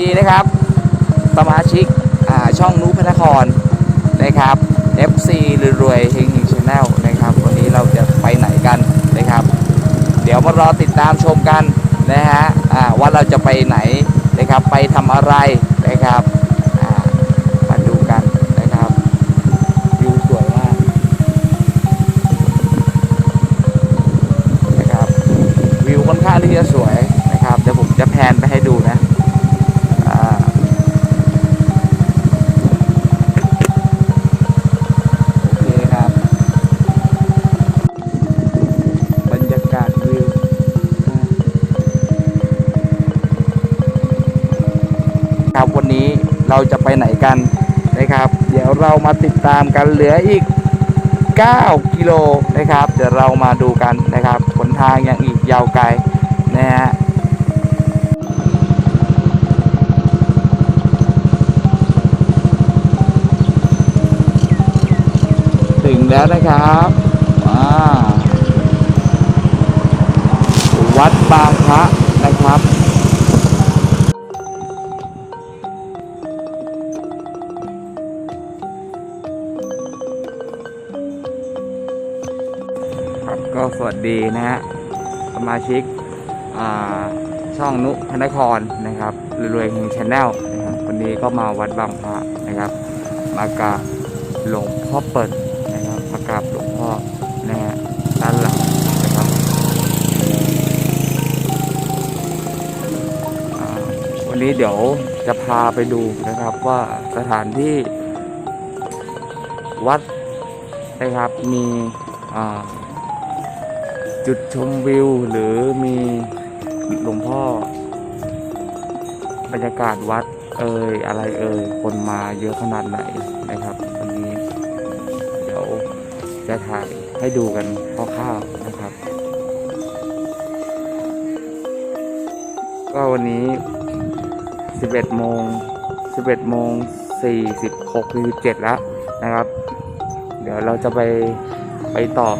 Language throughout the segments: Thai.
ดีนะครับ สมาชิกช่องนุพนครนะครับ FC รวยๆเฮงๆชาแนลนะครับ วันนี้เราจะไปไหนกันนะครับ เดี๋ยวมารอติดตามชมกันนะฮะว่าเราจะไปไหนนะครับ ไปทำอะไรนะครับมาดูกันนะครับวิวสวยมากนะครับวิวค่อนข้างที่จะสวยนะครับ เดี๋ยวผมจะแพนไปให้ดูนะ วันนี้เราจะไปไหนกันนะครับ เดี๋ยวเรามาติดตามกันเหลืออีก 9 กิโลนะครับ เดี๋ยวเรามาดูกันนะครับหนทางยังอีกยาวไกลนะฮะถึงแล้วนะครับวัดบางพระ ก็สวัสดีนะฮะสมาชิกช่องนุพนครนะครับรวยๆเฮงชาแนลนะครับวันนี้ก็มาวัดบางพระนะครับ มากราบหลวงพ่อเปิดนะครับมากราบหลวงพ่อนะฮะด้านหลังนะครับวันนี้เดี๋ยวจะพาไปดูนะครับว่าสถานที่วัดนะครับมีอ่า จุดชมวิวหรือมีหลวงพ่อ บรรยากาศวัดเอ่ยอะไรเอ่ยคนมาเยอะขนาดไหนนะครับวันนี้ เดี๋ยวจะถ่ายให้ดูกันคร่าวๆนะครับ ก็วันนี้ 11โมง11โมง46 47แล้วนะครับ เดี๋ยวเราจะไปไปต่อ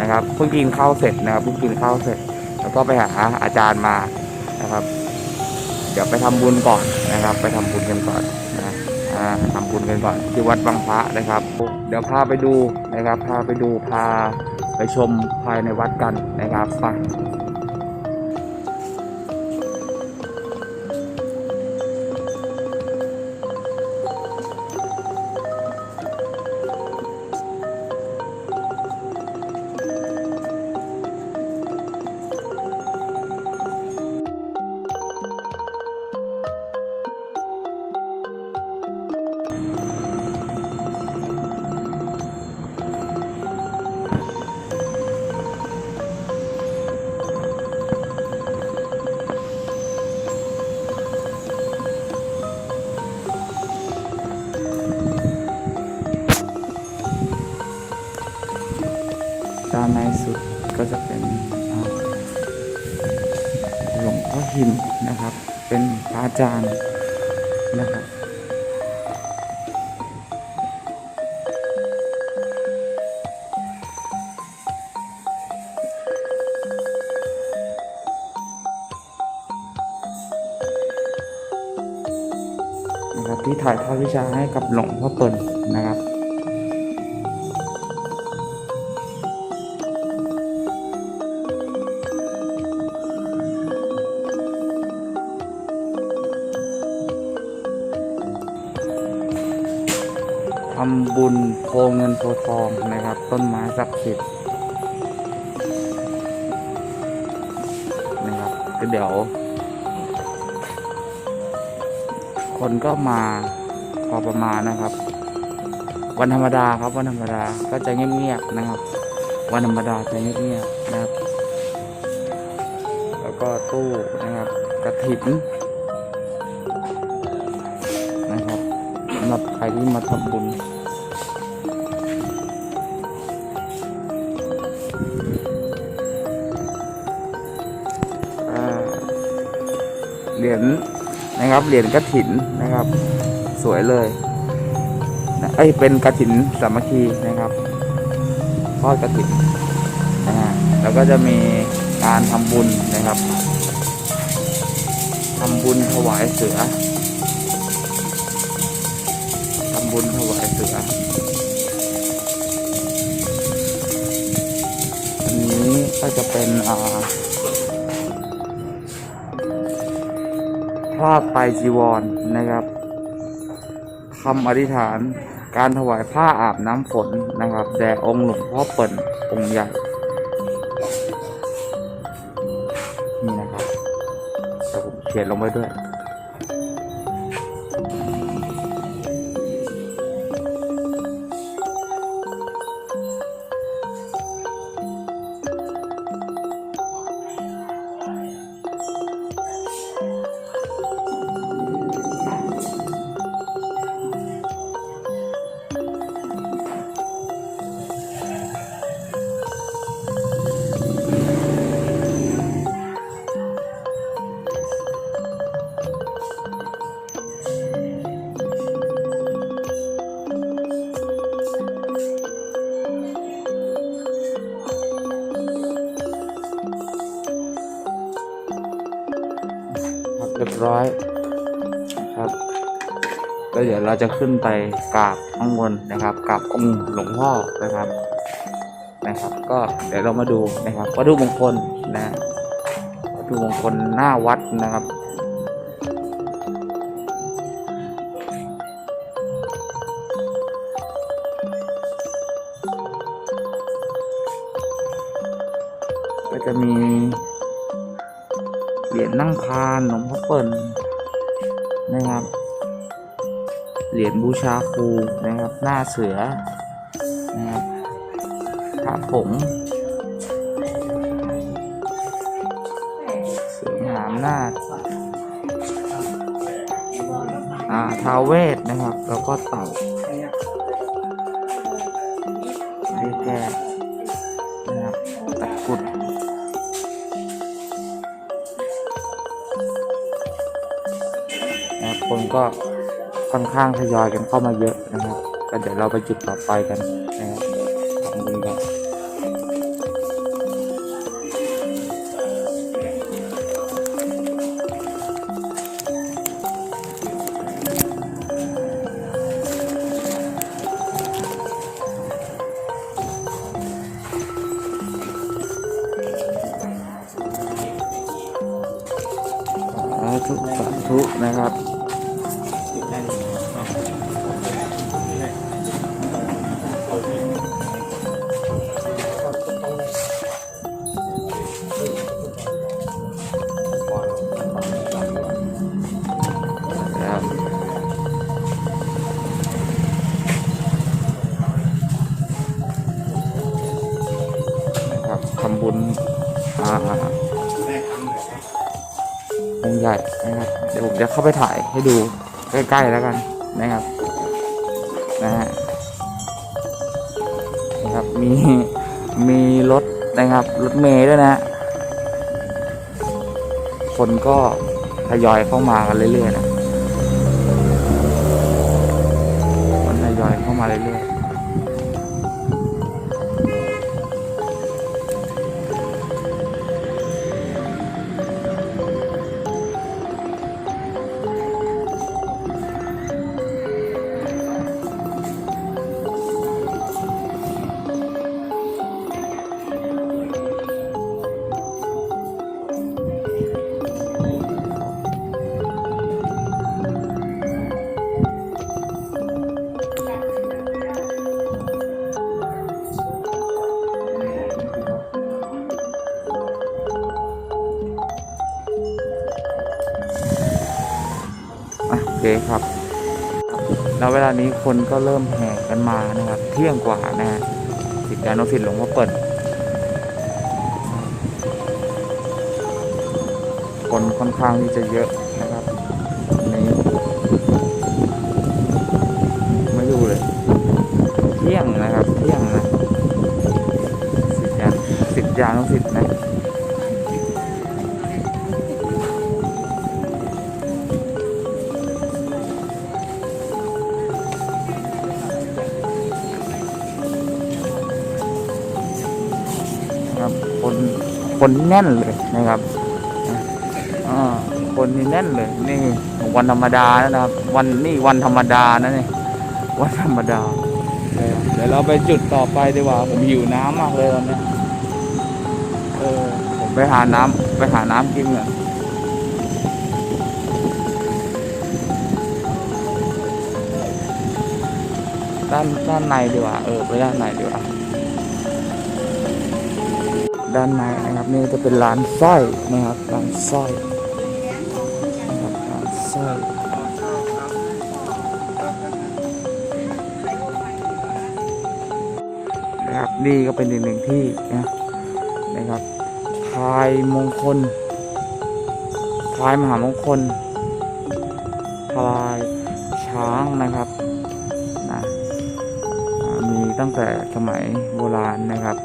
นะครับเพิ่งกินข้าวเสร็จนะครับเพิ่งกินข้าวเสร็จ แล้วก็ไปหาอาจารย์มานะครับ เดี๋ยวไปทำบุญก่อนนะครับ ไปทำบุญกันก่อนนะอ่าทำบุญกันก่อนที่วัดบางพระนะครับ เดี๋ยวพาไปดูนะครับ พาไปดูพาไปชมภายในวัดกันนะครับไป จานนะครับนะครับที่ถ่ายทอดวิชาให้กับหลวงพ่อเปิลนะครับ โพเงินโพทองนะครับ ต้นไม้ศักดิ์สิทธิ์นะครับก็เดี๋ยว คนก็มาพอประมาณนะครับ วันธรรมดาครับวันธรรมดาก็จะเงียบๆนะครับ วันธรรมดาจะเงียบๆนะครับ แล้วก็ตู้นะครับกระถิ่นนะครับสำหรับใครที่มาทำบุญ เหรียญนะครับเหรียญกระถินนะครับ สวยเลยนะเอ้ยเป็นกระถินสามัคคีนะครับทอดกระถินนะฮะแล้วก็จะมีการทำบุญนะครับทำบุญถวายเสือทำบุญถวายเสืออันนี้ก็จะเป็นอ่า พระไตรจีวรนะครับคำอธิษฐานการถวายผ้าอาบน้ำฝนนะครับแด่องค์หลวงพ่อเปิ่นองค์ใหญ่นี่นะครับแต่ผมเขียนลงไว้ด้วย เราจะขึ้นไปกราบข้างบนนะครับกราบองค์หลวงพ่อนะครับนะครับ ก็เดี๋ยวเรามาดูนะครับวัตถุมงคลนะวัตถุมงคลหน้าวัดนะครับก็จะมีเหรียญนั่งพานหลวงพ่อเปิ่น ชาคูนะครับ หน้าเสือนะครับพระผงเสือหามนาอ่าท้าเวทนะครับ แล้วก็เต่าเรียกแก้นะครับตะกุดนะคนก็ ค่อนข้างทยอยกันเข้ามาเยอะนะครับก็เดี๋ยวเราไปจุดต่อไปกันนะครับ เดี๋ยวผมจะเข้าไปถ่ายให้ดูใกล้ๆแล้วกันนะครับนะฮะนะครับมีมีรถนะครับรถเมย์ด้วยนะฮะคนก็ทยอยเข้ามากันเรื่อยๆนะคนทยอยเข้ามาเรื่อยๆานี้คนก็เริ่มแห่กันมานะครับ เที่ยงกว่านะฮะสิทธิานุสิทธิ์หลวงพ่อเปิด คนค่อนข้างที่จะเยอะนะครับนี้ไม่อยู่เลย เที่ยงนะครับ เที่ยงนะสิทธิาสิทธิานุสิทธิ์นะ ครับคนคนแน่นเลยนะครับอ่าคนนี่แน่นเลย นี่วันธรรมดาแล้วนะครับ วันนี่วันธรรมดานะนี่วันธรรมดาเออเดี๋ยวเราไปจุดต่อไปดีกว่า ผมหิวน้ำมากเลยตอนเนี้ยเออผมไปหาน้ำไปหาน้ำกินก่อนด้านด้านในดีกว่า เออไปด้านในดีกว่า ด้านในนะครับ นี่จะเป็นร้านสร้อยนะครับร้านสร้อยนะครับร้านสร้อยนะครับนี่ก็เป็นอีกหนึ่งที่นะนะครับพายมงคลพายมหามงคลพายช้างนะครับนะมีตั้งแต่สมัยโบราณนะครับ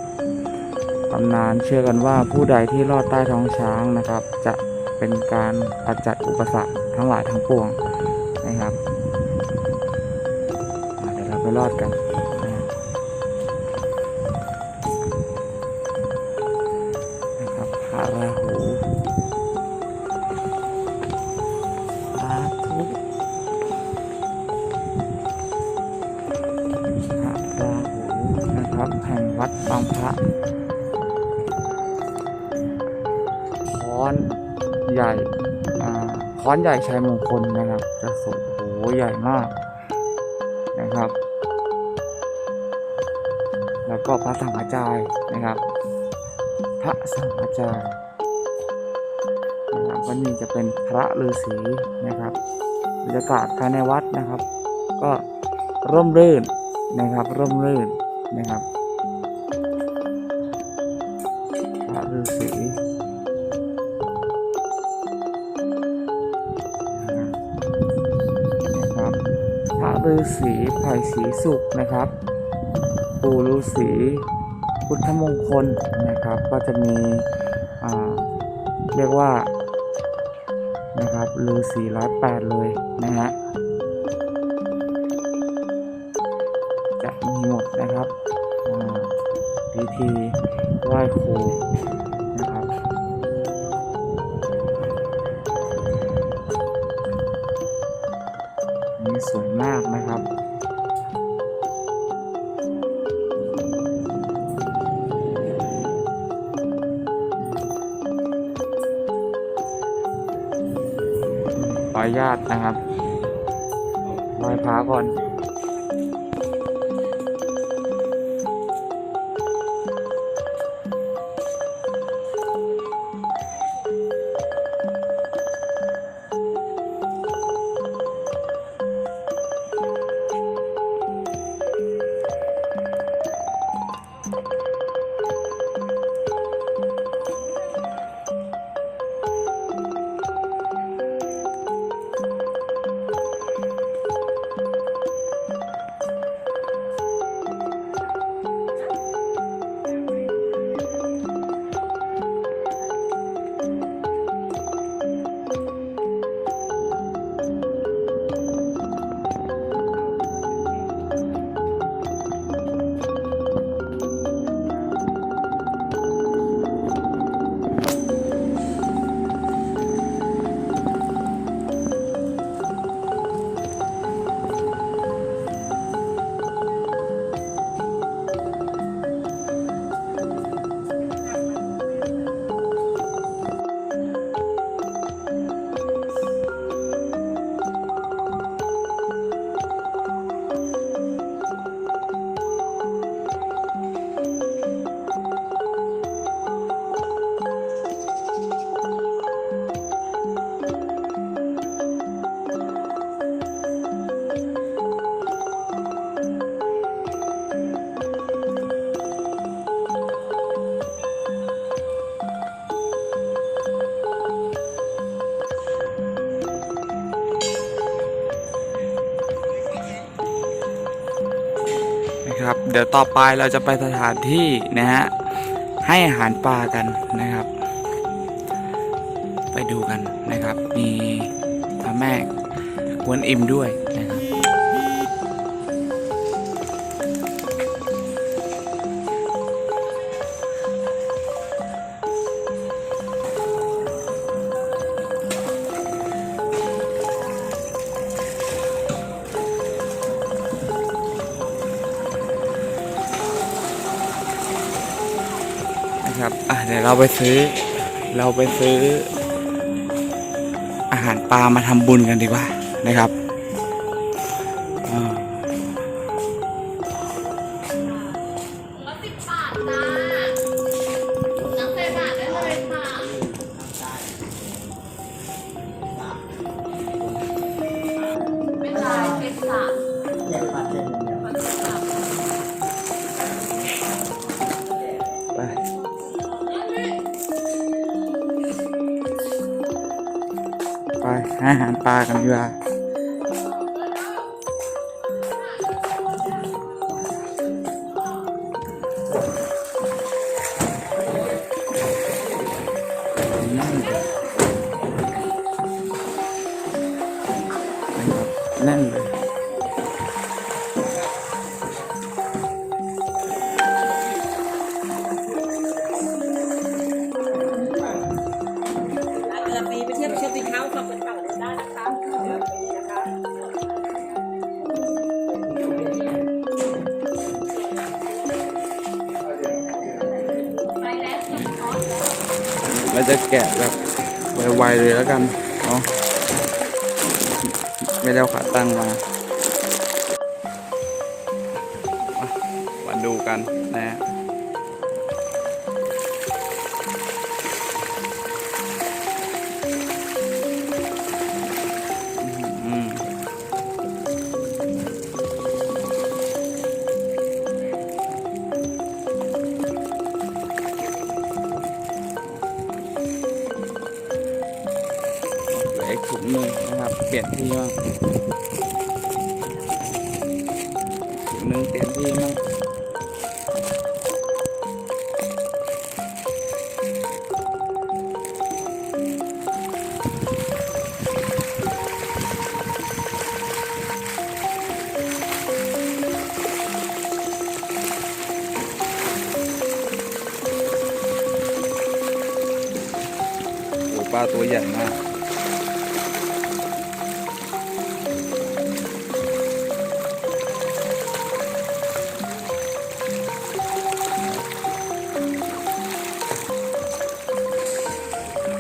ตำนานเชื่อกันว่าผู้ใดที่รอดใต้ท้องช้างนะครับ จะเป็นการขจัดอุปสรรคทั้งหลายทั้งปวงนะครับเดี๋ยวเราไปรอดกันาค้อนใหญ่ชัยมงคลนะครับ จะสูงโอ้โหใหญ่มากนะครับ แล้วก็พระสังฆจายนะครับ พระสังฆจายนะครับก็นี่จะเป็นพระฤาษีนะครับบรรยากาศภายในวัดนะครับ ก็ร่มรื่นนะครับ ร่มรื่นนะครับ ฤาษีไผ่ศรีสุขนะครับ ปู่ฤาษีพุทธมงคลนะครับ ก็จะมีเรียกว่านะครับฤาษีร้อยแปดเลยนะฮะจะมีหมดนะครับพิธีไหว้ครู นุญาตนะครับไหว้พระก่อน เดี๋ยวต่อไปเราจะไปสถานที่นะฮะให้อาหารปลากันนะครับ ไปดูกันนะครับ มีพระแม่กวนอิมด้วย นะครับ อะเดี๋ยวเราไปซื้อ เราไปซื้อ อาหารปลามาทำบุญกันดีกว่านะครับ นั่น เลยแล้วกันเนาะไม่ได้เอาขาตั้งมา มาดูกันนะ ปลาตัวใหญ่มาก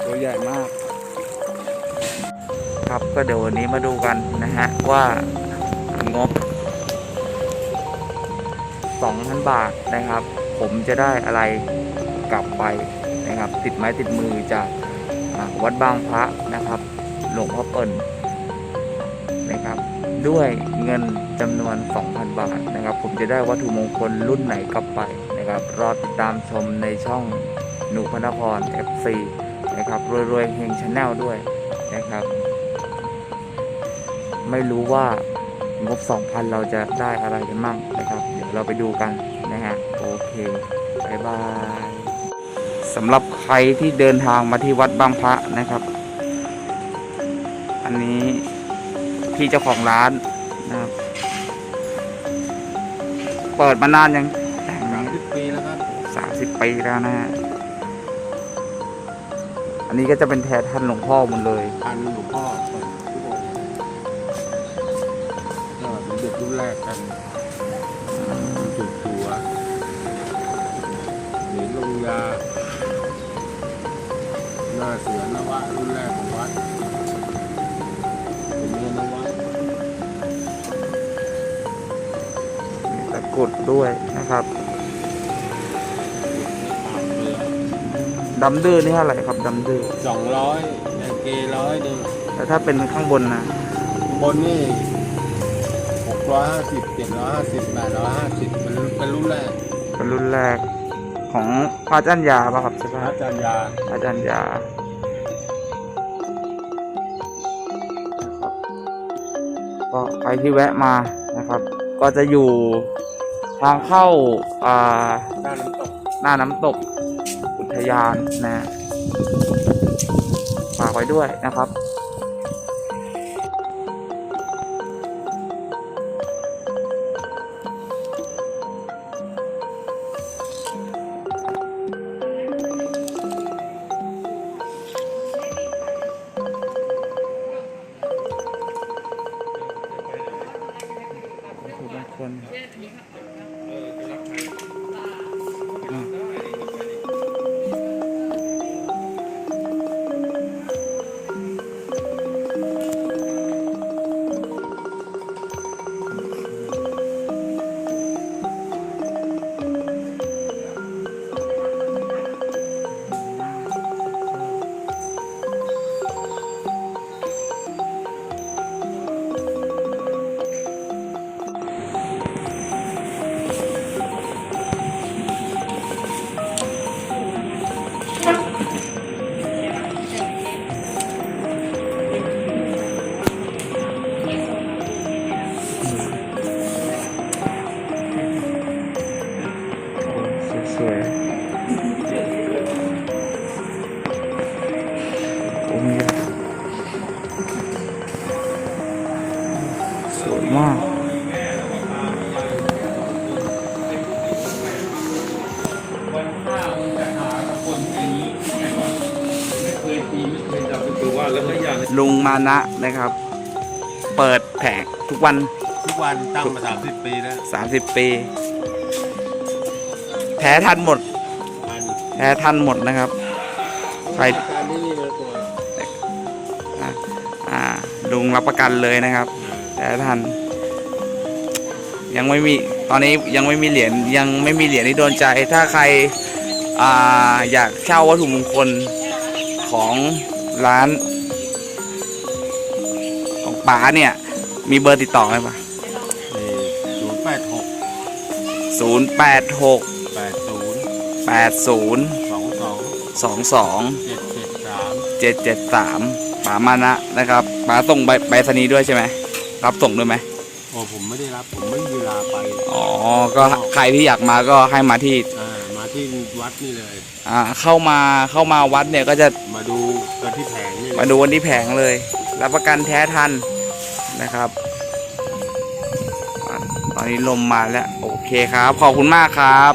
ตัวใหญ่มาก ครับก็เดี๋ยววันนี้มาดูกันนะฮะ ว่างบ 2,000 บาทนะครับ ผมจะได้อะไรกลับไปนะครับ ติดไม้ติดมือจาก วัดบางพระนะครับ หลวงพ่อเปิ่นนะครับ ด้วยเงินจำนวน 2,000 บาทนะครับ ผมจะได้วัตถุมงคลรุ่นไหนกลับไปนะครับ รอติดตามชมในช่องหนุพนคร FC นะครับรวยๆเฮงชาแนลด้วยนะครับ ไม่รู้ว่างบ 2,000 เราจะได้อะไรกันมั่งนะครับ เดี๋ยวเราไปดูกันนะฮะ โอเคบายบาย สำหรับใครที่เดินทางมาที่วัดบางพระนะครับ อันนี้พี่เจ้าของร้านนะครับ เปิดมานานยังแห่งสามนี้สิบปีแล้วครับสามสิบปีแล้วนะฮะอันนี้ก็จะเป็นแทนท่านหลวงพ่อหมดเลยพันหลวงพ่อเปิดทุกองค์ก็เป็นเด็กรุ่นแรกกันจุด หน้าเสือนวะรุ่นแรกของวัดเป็นเนื้อนวะมีตะกรุดด้วยนะครับตามเรือดำดื้อนี่เท่าไหร่ครับดำดื้อสองร้อยเกร้อยหนึ่งแต่ถ้าเป็นข้างบนนะบนนี่หกร้อยห้าสิบเจ็ดร้อยห้าสิบแปดร้อยห้าสิบเป็นรุ่นแรกเป็นรุ่นแรกของ พระอาจันยาป่ะครับใช่พปะระอาจารย์ยาพระอาจันยาก็ใครที่แวะมานะครับ ก็จะอยู่ทางเข้าอ่าหน้าน้ำตกหน้าน้ำตก อุทยานนะฝากไว้ด้วยนะครับ สวยมากลุงมานะนะครับ เปิดแผงทุกวันทุกวันตั้งมาสามสิบปีแล้วสามสิบปี แผลทันหมด แผลทันหมดนะครับ ใคร ลุงรับประกันเลยนะครับแท้ทันยังไม่มีตอนนี้ยังไม่มีเหรียญยังไม่มีเหรียญที่โดนใจ ถ้าใครอ่าอยากเช่าวัตถุมงคลของร้านของป๋าเนี่ย มีเบอร์ติดต่อไหมปะศูนย์แปดหกศูนย์แปดหกแปดศูนย์แปดศูนย์สองสองสองสองเจ็ดเจ็ดสามเจ็ดเจ็ดสาม ป๋ามานะนะครับป๋าส่งใบใบสนีย์ด้วยใช่ไหมรับส่งด้วยไหมโอ้ผมไม่ได้รับผมไม่มีเวลาไปอ๋อก็ใครที่อยากมาก็ให้มาที่อ่ามาที่วัดนี่เลย อ่าเข้ามาเข้ามาวัดเนี่ยก็จะมาดูกันที่แผงนี่เลยมาดูวันที่แผงเลย รับประกันแท้ทันนะครับอะตอนนี้ลมมาแล้ว โอเคครับ ขอบคุณมากครับ